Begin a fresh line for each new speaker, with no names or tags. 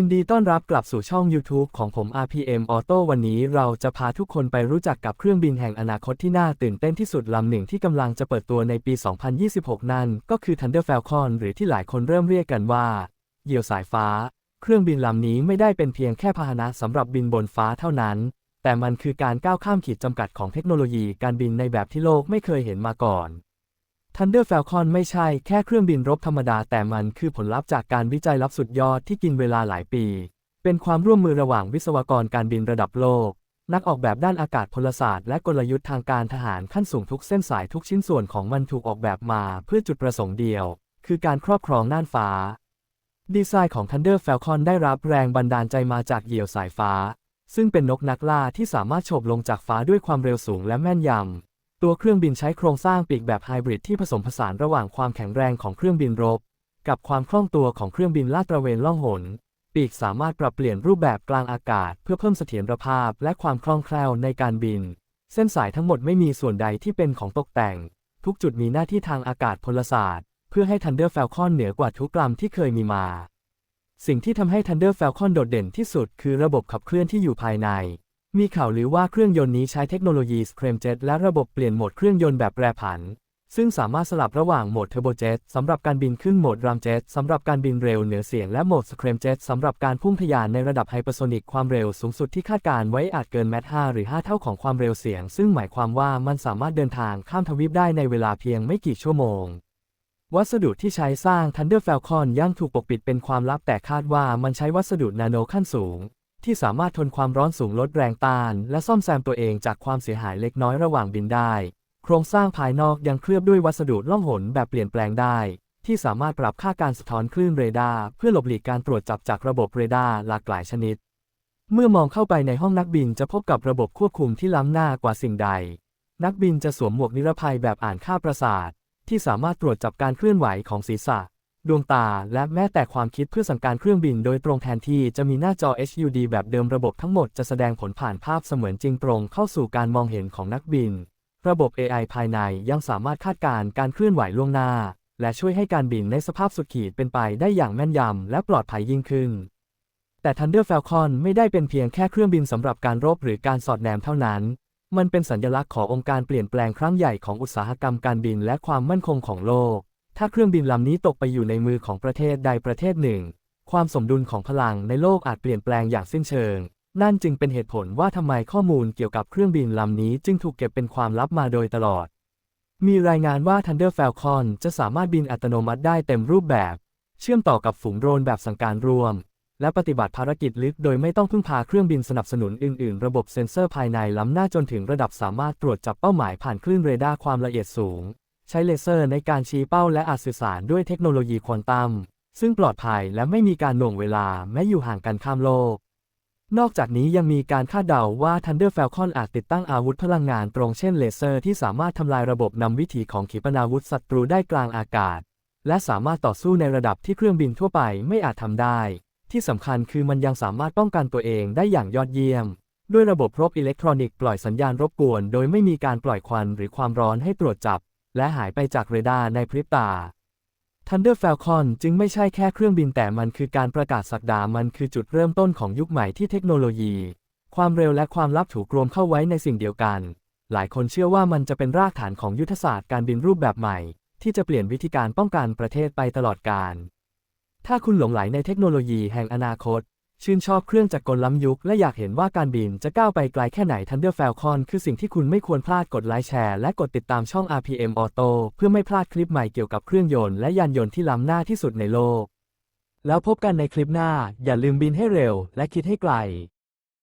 ยินดีต้อนรับกลับสู่ช่อง YouTube ของผม RPM Auto วันนี้เราจะพาทุกคนไปรู้จักกับเครื่องบินแห่งอนาคตที่น่าตื่นเต้นที่สุดลำหนึ่งที่กำลังจะเปิดตัวในปี 2026 นั่น ก็คือ Thunder Falcon หรือที่หลายคนเริ่มเรียกกันว่า เหยี่ยวสายฟ้า เครื่องบินลำนี้ไม่ได้เป็นเพียงแค่พาหนะสำหรับบินบนฟ้าเท่านั้น แต่มันคือการก้าวข้ามขีดจำกัดของเทคโนโลยีการบินในแบบที่โลกไม่เคยเห็นมาก่อน Thunder Falcon ไม่ใช่แค่เครื่องบินรบธรรมดาแต่มันคือผลลัพธ์จากการวิจัยลับสุดยอดที่กินเวลาหลายปี เป็นความร่วมมือระหว่างวิศวกรการบินระดับโลก นักออกแบบด้านอากาศพลศาสตร์และกลยุทธ์ทางการทหารขั้นสูงทุกเส้นสายทุกชิ้นส่วนของมันถูกออกแบบมาเพื่อจุดประสงค์เดียว คือการครอบครองน่านฟ้า ดีไซน์ของ Thunder Falcon ได้รับแรงบันดาลใจมาจากเหยี่ยวสายฟ้า ซึ่งเป็นนกนักล่าที่สามารถโฉบลงจากฟ้าด้วยความเร็วสูงและแม่นยำ ตัวเครื่องบินใช้โครงสร้างปีกแบบไฮบริดที่ผสมผสานระหว่างความแข็งแรงของเครื่องบินรบ กับความคล่องตัวของเครื่องบินลาดตระเวนล่องหน ปีกสามารถปรับเปลี่ยนรูปแบบกลางอากาศ เพื่อเพิ่มเสถียรภาพและความคล่องแคล่วในการบิน เส้นสายทั้งหมดไม่มีส่วนใดที่เป็นของตกแต่ง ทุกจุดมีหน้าที่ทางอากาศพลศาสตร์ เพื่อให้ Thunder Falcon เหนือกว่าทุกลำที่เคยมีมา สิ่งที่ทำให้ Thunder Falcon โดดเด่นที่สุดคือระบบขับเคลื่อนที่อยู่ภายใน มีข่าวลือว่าเครื่องยนต์นี้ใช้เทคโนโลยี Scramjet และระบบเปลี่ยนโหมดเครื่องยนต์แบบแปรผัน ซึ่งสามารถสลับระหว่างโหมด Turbojet สำหรับการบินขึ้นโหมด Ramjet สำหรับการบินเร็วเหนือเสียงและโหมด Scramjet สำหรับการพุ่งทะยานในระดับไฮเปอร์โซนิกความเร็วสูงสุดที่คาดการไว้อาจเกินแมท5หรือ 5 เท่าของความเร็วเสียง ซึ่งหมายความว่ามันสามารถเดินทางข้ามทวีปได้ในเวลาเพียงไม่กี่ชั่วโมงวัสดุที่ใช้สร้าง Thunder Falcon ยังถูกปกปิดเป็นความลับแต่คาดว่ามันใช้วัสดุนาโนขั้นสูง ที่สามารถทนความร้อนสูงลดแรงต้าน และซ่อมแซมตัวเองจากความเสียหายเล็กน้อยระหว่างบินได้ โครงสร้างภายนอกยังเคลือบด้วยวัสดุล่องหนแบบเปลี่ยนแปลงได้ ที่สามารถปรับค่าการสะท้อนคลื่นเรดาร์เพื่อหลบหลีกการตรวจจับจากระบบเรดาร์หลากหลายชนิด เมื่อมองเข้าไปในห้องนักบินจะพบกับระบบควบคุมที่ล้ำหน้ากว่าสิ่งใด นักบินจะสวมหมวกนิรภัยแบบอ่านค่าประสาท ที่สามารถตรวจจับการเคลื่อนไหวของศีรษะ ดวงตา และแม้แต่ความคิดเพื่อสั่งการเครื่องบินโดยตรงแทนที่จะมีหน้าจอ HUD แบบเดิมระบบทั้งหมดจะแสดงผลผ่านภาพเสมือนจริงตรงเข้าสู่การมองเห็นของนักบิน ระบบ AI ภายในยังสามารถคาดการณ์การเคลื่อนไหวล่วงหน้า และช่วยให้การบินในสภาพสุดขีดเป็นไปได้อย่างแม่นยำและปลอดภัยยิ่งขึ้น แต่ Thunder Falcon ไม่ได้เป็นเพียงแค่เครื่องบินสำหรับการรบหรือการสอดแนมเท่านั้น มันเป็นสัญลักษณ์ขององค์การเปลี่ยนแปลงครั้งใหญ่ของอุตสาหกรรมการบินและความมั่นคงของโลก ถ้าเครื่องบินลำนี้ตกไปอยู่ในมือของประเทศใดประเทศหนึ่ง ความสมดุลของพลังในโลกอาจเปลี่ยนแปลงอย่างสิ้นเชิง นั่นจึงเป็นเหตุผลว่าทำไมข้อมูลเกี่ยวกับเครื่องบินลำนี้จึงถูกเก็บเป็นความลับมาโดยตลอด มีรายงานว่า Thunder Falcon จะสามารถบินอัตโนมัติได้เต็มรูปแบบ เชื่อมต่อกับฝูงโดรนแบบสั่งการรวม และปฏิบัติภารกิจลึกโดยไม่ต้องพึ่งพาเครื่องบินสนับสนุนอื่น ๆ ระบบเซ็นเซอร์ภายในล้ำหน้าจนถึงระดับสามารถตรวจจับเป้าหมายผ่านคลื่นเรดาร์ความละเอียดสูง ใช้เลเซอร์ในการชี้เป้าและอาจสื่อสารด้วยเทคโนโลยีควอนตัม ซึ่งปลอดภัยและไม่มีการหน่วงเวลาแม้อยู่ห่างกันข้ามโลก นอกจากนี้ยังมีการคาดเดาว่า Thunder Falcon อาจติดตั้งอาวุธพลังงานตรงเช่นเลเซอร์ที่สามารถทำลายระบบนำวิถีของขีปนาวุธศัตรูได้กลางอากาศ และสามารถต่อสู้ในระดับที่เครื่องบินทั่วไปไม่อาจทำได้ ที่สำคัญคือมันยังสามารถป้องกันตัวเองได้อย่างยอดเยี่ยมด้วยระบบรบอิเล็กทรอนิกส์ปล่อยสัญญาณรบกวน โดยไม่มีการปล่อยควันหรือความร้อนให้ตรวจจับ และหายไปจากเรดาร์ในพริบตา Thunder Falcon จึงไม่ใช่แค่เครื่องบินแต่มันคือการประกาศสักดา มันคือจุดเริ่มต้นของยุคใหม่ที่เทคโนโลยี ความเร็วและความลับถูกรวมเข้าไว้ในสิ่งเดียวกัน หลายคนเชื่อว่ามันจะเป็นรากฐานของยุทธศาสตร์การบินรูปแบบใหม่ ที่จะเปลี่ยนวิธีการป้องกันประเทศไปตลอดกาลถ้าคุณหลงไหลในเทคโนโลยีแห่งอนาคต ชื่นชอบเครื่องจักรกลล้ำยุค และอยากเห็นว่าการบินจะก้าวไปไกลแค่ไหน Thunder Falcon คือสิ่งที่คุณไม่ควรพลาดกดไลค์แชร์และกดติดตามช่อง RPM Auto เพื่อไม่พลาดคลิปใหม่เกี่ยวกับเครื่องยนต์และยานยนต์ที่ล้ำหน้าที่สุดในโลก แล้วพบกันในคลิปหน้า อย่าลืมบินให้เร็ว และคิดให้ไกล